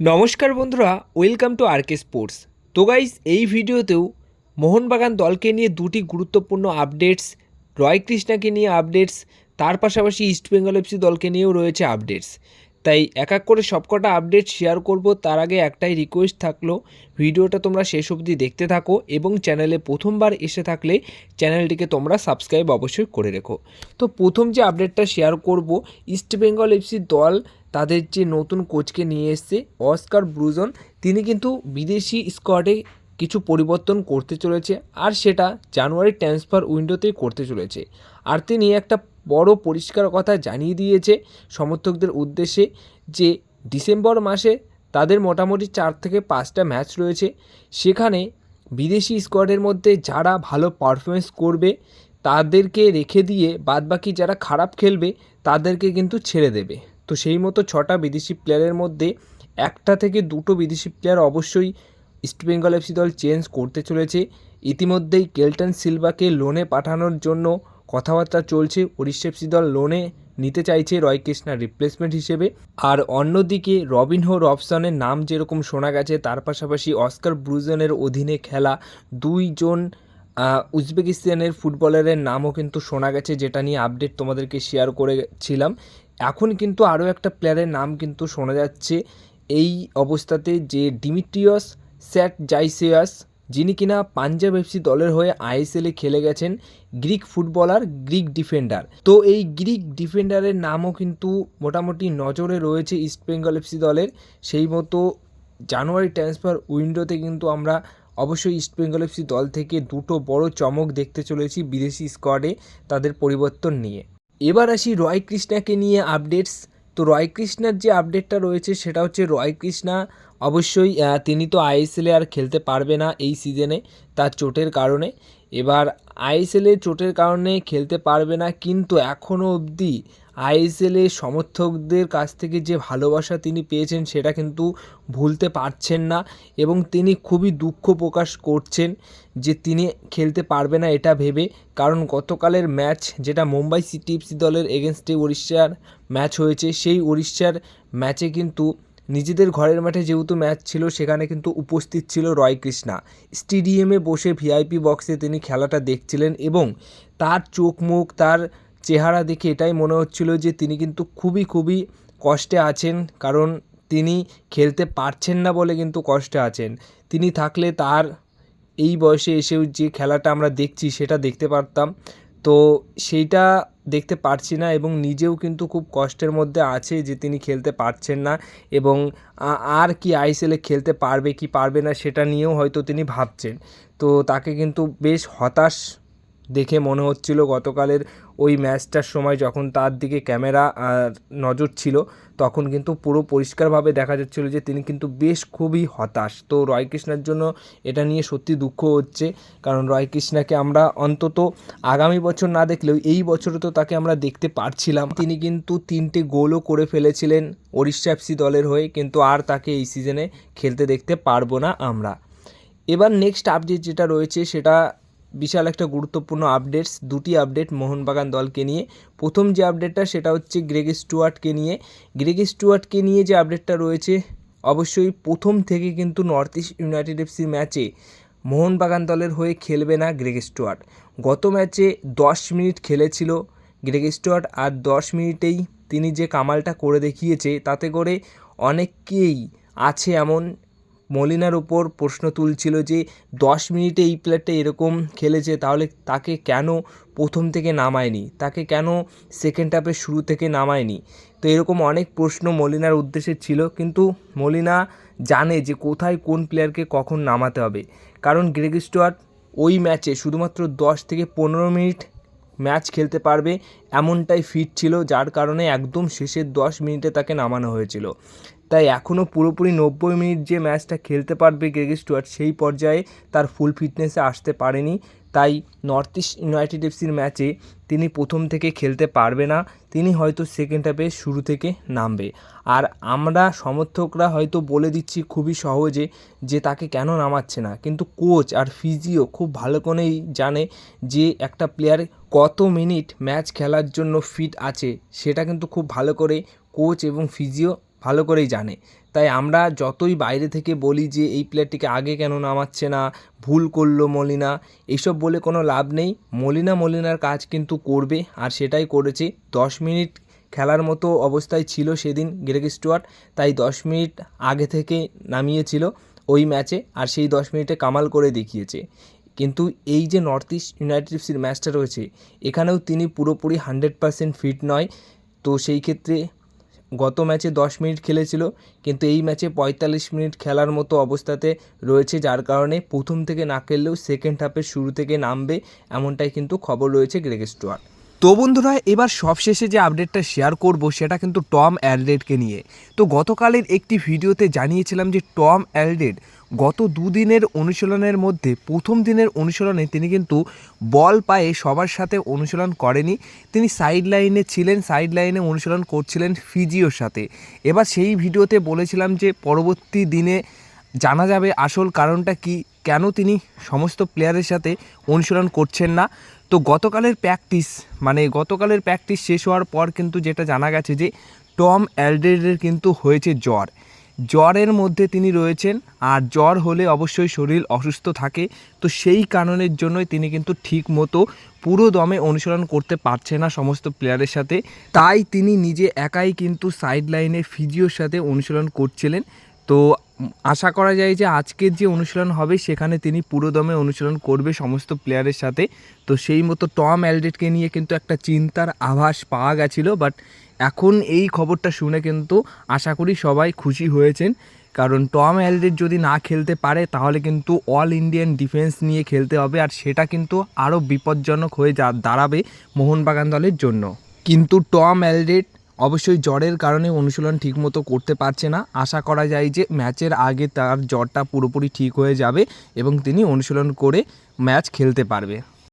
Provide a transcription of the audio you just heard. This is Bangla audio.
নমস্কার বন্ধুরা, ওয়েলকাম টু আরকে স্পোর্টস। তো গাইস এই ভিডিওতেও মোহনবাগান দলকে নিয়ে দুটি গুরুত্বপূর্ণ আপডেটস রয় কৃষ্ণাকে নিয়ে আপডেটস তার পাশাপাশি ইস্টবেঙ্গল এফসি দলকে নিয়েও রয়েছে আপডেটস তাই এক এক করে সবকটা আপডেট শেয়ার করব, তার আগে একটাই রিকোয়েস্ট থাকল, ভিডিওটা তোমরা শেষ অবধি দেখতে থাকো এবং চ্যানেলে প্রথমবার এসে থাকলে চ্যানেলটিকে তোমরা সাবস্ক্রাইব অবশ্যই করে রেখো। তো প্রথম যে আপডেটটা শেয়ার করব ইস্টবেঙ্গল এফসি দল তাদের যে নতুন কোচকে নিয়ে এসছে অস্কার ব্রুজন, তিনি কিন্তু বিদেশি স্কোয়াডে কিছু পরিবর্তন করতে চলেছে আর সেটা জানুয়ারি ট্রান্সফার উইন্ডোতেই করতে চলেছে। আর তিনি একটা বড় পরিষ্কার কথা জানিয়ে দিয়েছে সমর্থকদের উদ্দেশ্যে যে ডিসেম্বর মাসে তাদের মোটামুটি চার থেকে পাঁচটা ম্যাচ রয়েছে। সেখানে বিদেশি স্কোয়াডের মধ্যে যারা ভালো পারফরমেন্স করবে, তাদেরকে রেখে দিয়ে বাদবাকি যারা খারাপ খেলবে, তাদেরকে কিন্তু ছেড়ে দেবে। তো সেই মতো ছটা বিদেশি প্লেয়ারের মধ্যে একটা থেকে দুটো বিদেশি প্লেয়ার অবশ্যই ইস্টবেঙ্গল এফসি দল চেঞ্জ করতে চলেছে। ইতিমধ্যেই কেলটন সিলভাকে লোনে পাঠানোর জন্য কথাবার্তা চলছে। উড়িষ্যা এফসি দল লোনে নিতে চাইছে রয় কৃষ্ণার রিপ্লেসমেন্ট হিসেবে। আর অন্যদিকে রবিনহো রবসনের নাম যেরকম শোনা গেছে, তার পাশাপাশি অস্কার ব্রুজনের অধীনে খেলা দুইজন উজবেকিস্তানের ফুটবলারের নামও কিন্তু শোনা গেছে, যেটা নিয়ে আপডেট তোমাদেরকে শেয়ার করেছিলাম। এখন কিন্তু আরও একটা প্লেয়ারের নাম কিন্তু শোনা যাচ্ছে। এই অবস্থাতে যে ডিমিট্রিয়স স্যাট জাইসিয়াস যিনি কিনা পাঞ্জাব এফসি দলের হয়ে আইএসএলে খেলে গেছেন, গ্রিক ফুটবলার, গ্রিক ডিফেন্ডার। তো এই গ্রিক ডিফেন্ডারের নামও কিন্তু মোটামুটি নজরে রয়েছে ইস্টবেঙ্গল এফসি দলের। সেই মতো জানুয়ারি ট্রান্সফার উইন্ডোতে কিন্তু আমরা অবশ্যই ইস্টবেঙ্গল এফসি দল থেকে দুটো বড় চমক দেখতে চলেছি বিদেশি স্কোয়াডে তাদের পরিবর্তন নিয়ে। এবার আসি রয় কৃষ্ণাকে নিয়ে আপডেটস তো রয় কৃষ্ণার যে আপডেটটা রয়েছে, সেটা হচ্ছে রয় কৃষ্ণা অবশ্যই তিনি তো আইএসএলে আর খেলতে পারবে না এই সিজনে তার চোটের কারণে। এবার আইএসএলে চোটের কারণে খেলতে পারবে না, কিন্তু এখনও অবধি আইএসএলে সমর্থকদের কাছ থেকে যে ভালোবাসা তিনি পেয়েছেন সেটা কিন্তু ভুলতে পারছেন না এবং তিনি খুবই দুঃখ প্রকাশ করছেন যে তিনি খেলতে পারবে না এটা ভেবে। কারণ গতকালের ম্যাচ যেটা মুম্বাই সিটি এফসি দলের এগেনস্টে উড়িষ্যার ম্যাচ হয়েছে, সেই উড়িষ্যার ম্যাচে কিন্তু নিজেদের ঘরের মাঠে যেহেতু ম্যাচ ছিল, সেখানে কিন্তু উপস্থিত ছিল রয় কৃষ্ণা। স্টেডিয়ামে বসে ভিআইপি বক্সে তিনি খেলাটা দেখছিলেন এবং তার চোখ মুখ, তার চেহারা দেখে এটাই মনে হচ্ছিল যে তিনি কিন্তু খুবই খুবই কষ্টে আছেন, কারণ তিনি খেলতে পারছেন না বলে কিন্তু কষ্টে আছেন। তিনি থাকলে তার এই বয়সে এসেও যে খেলাটা আমরা দেখছি, সেটা দেখতে পারতাম। তো সেইটা দেখতে পারছি না এবং নিজেও কিন্তু খুব কষ্টের মধ্যে আছে যে তিনি খেলতে পারছেন না এবং আর কি আইসেলে খেলতে পারবে কি পারবে না সেটা নিয়েও হয়তো তিনি ভাবছেন। তো তাকে কিন্তু বেশ হতাশ দেখে মনে হচ্ছিল গতকালের ওই ম্যাচটার সময় যখন তার দিকে ক্যামেরা নজর ছিল, তখন কিন্তু পুরো পরিষ্কারভাবে দেখা যাচ্ছিল যে তিনি কিন্তু বেশ খুবই হতাশ। তো রয় কৃষ্ণার জন্য এটা নিয়ে সত্যি দুঃখ হচ্ছে, কারণ রয় কৃষ্ণাকে আমরা অন্তত আগামী বছর না দেখলেও এই বছরে তো তাকে আমরা দেখতে পারছিলাম। তিনি কিন্তু তিনটে গোলও করে ফেলেছিলেন ওড়িশা এফসি দলের হয়ে, কিন্তু আর তাকে এই সিজনে খেলতে দেখতে পারব না আমরা। এবার নেক্সট আপডেট যেটা রয়েছে সেটা বিশাল একটা গুরুত্বপূর্ণ আপডেটস দুটি আপডেট মোহনবাগান দলকে নিয়ে। প্রথম যে আপডেটটা সেটা হচ্ছে গ্রেগ স্টুয়ার্টকে নিয়ে। গ্রেগ স্টুয়ার্টকে নিয়ে যে আপডেটটা রয়েছে, অবশ্যই প্রথম থেকে কিন্তু নর্থ ইস্ট ইউনাইটেড এফসি ম্যাচে মোহনবাগান দলের হয়ে খেলবে না গ্রেগ স্টুয়ার্ট গত ম্যাচে দশ মিনিট খেলেছিল গ্রেগ স্টুয়ার্ট আর দশ মিনিটেই তিনি যে কামালটা করে দেখিয়েছে, তাতে করে অনেককেই আছে এমন মলিনার উপর প্রশ্ন তুলছিল যে, দশ মিনিটে এই প্লেয়ারটা এরকম খেলেছে, তাহলে তাকে কেন প্রথম থেকে নামায়নি? তাকে কেন সেকেন্ড হাফের শুরু থেকে নামায়নি? তো এরকম অনেক প্রশ্ন মলিনার উদ্দেশ্যে ছিল, কিন্তু মলিনা জানে যে কোথায় কোন প্লেয়ারকে কখন নামাতে হবে। কারণ গ্রেগ স্টুয়ার্ট ওই ম্যাচে শুধুমাত্র দশ থেকে পনেরো মিনিট ম্যাচ খেলতে পারবে এমনটাই ফিট ছিল, যার কারণে একদম শেষের দশ মিনিটে তাকে নামানো হয়েছিল। তাই এখনও পুরোপুরি নব্বই মিনিট যে ম্যাচটা খেলতে পারবে গ্রেগি স্টুয়ার্ট, সেই পর্যায়ে তার ফুল ফিটনেসে আসতে পারেনি। তাই নর্থ ইস্ট ইউনাইটেড এফসির ম্যাচে তিনি প্রথম থেকে খেলতে পারবে না, তিনি হয়তো সেকেন্ড হাফে শুরু থেকে নামবে। আর আমরা সমর্থকরা হয়তো বলে দিচ্ছি খুবই সহজে যে তাকে কেন নামাচ্ছে না, কিন্তু কোচ আর ফিজিও খুব ভালো করেই জানে যে একটা প্লেয়ার কত মিনিট ম্যাচ খেলার জন্য ফিট আছে, সেটা কিন্তু খুব ভালো করে কোচ এবং ফিজিও ভালো করেই জানে। তাই আমরা যতই বাইরে থেকে বলি যে এই প্লেয়ারটিকে আগে কেন নামাচ্ছে না, ভুল করল মলিনা এইসব বলে কোনো লাভ নেই। মলিনা মলিনার কাজ কিন্তু করবে আর সেটাই করেছে। দশ মিনিট খেলার মতো অবস্থায় ছিল সেদিন গ্রেগ স্টুয়ার্ট, তাই দশ মিনিট আগে থেকে নামিয়েছিল ওই ম্যাচে আর সেই দশ মিনিটে কামাল করে দেখিয়েছে। কিন্তু এই যে নর্থ ইস্ট ইউনাইটেড এফসির ম্যাচটা রয়েছে, এখানেও তিনি পুরোপুরি হান্ড্রেড পারসেন্ট ফিট নয়। তো সেই ক্ষেত্রে গত ম্যাচে দশ মিনিট খেলেছিল, কিন্তু এই ম্যাচে পঁয়তাল্লিশ মিনিট খেলার মতো অবস্থাতে রয়েছে, যার কারণে প্রথম থেকে না খেললেও সেকেন্ড হাফের শুরু থেকে নামবে এমনটাই কিন্তু খবর রয়েছে গ্রেগ স্টুয়ার্ট। তো বন্ধুরা, এবার সবশেষে যে আপডেটটা শেয়ার করব, সেটা কিন্তু টম অ্যালডেডকে নিয়ে। তো গতকালের একটি ভিডিওতে জানিয়েছিলাম যে টম অ্যালডেড গত দুদিনের অনুশীলনের মধ্যে প্রথম দিনের অনুশীলনে তিনি কিন্তু বল পায়ে সবার সাথে অনুশীলন করেনি। তিনি সাইড লাইনে ছিলেন সাইড লাইনে অনুশীলন করছিলেন ফিজিওর সাথে। এবার সেই ভিডিওতে বলেছিলাম যে পরবর্তী দিনে জানা যাবে আসল কারণটা কি, কেন তিনি সমস্ত প্লেয়ারের সাথে অনুশীলন করছেন না। তো গতকালের প্র্যাকটিস মানে গতকালের প্র্যাকটিস শেষ হওয়ার পর কিন্তু যেটা জানা গেছে যে টম অ্যালডেডের কিন্তু হয়েছে জ্বর। জ্বরের মধ্যে তিনি রয়েছেন আর জ্বর হলে অবশ্যই শরীর অসুস্থ থাকে। তো সেই কারণের জন্যই তিনি কিন্তু ঠিক মতো পুরো দমে অনুসরণ করতে পারছে না সমস্ত প্লেয়ারের সাথে। তাই তিনি নিজে একাই কিন্তু সাইড লাইনে ফিজিওর সাথে অনুশীলন করছিলেন। তো আশা করা যায় যে আজকের যে অনুশীলন হবে, সেখানে তিনি পুরো দমে অনুশীলন করবে সমস্ত প্লেয়ারের সাথে। তো সেই মতো টম অ্যালডেটকে নিয়ে কিন্তু একটা চিন্তার আভাস পাওয়া গেছিল বাট এখন এই খবরটা শুনে কিন্তু আশা করি সবাই খুশি হয়েছেন। কারণ টম অ্যালডেট যদি না খেলতে পারে, তাহলে কিন্তু অল ইন্ডিয়ান ডিফেন্স নিয়ে খেলতে হবে, আর সেটা কিন্তু আরও বিপজ্জনক হয়ে যা, দাঁড়াবে মোহনবাগান দলের জন্য। কিন্তু টম অ্যালডেট অবশ্যই জ্বরের কারণে অনুশীলন ঠিকমতো করতে পারছে না। আশা করা যায় যে ম্যাচের আগে তার জ্বরটা পুরোপুরি ঠিক হয়ে যাবে এবং তিনি অনুশীলন করে ম্যাচ খেলতে পারবে।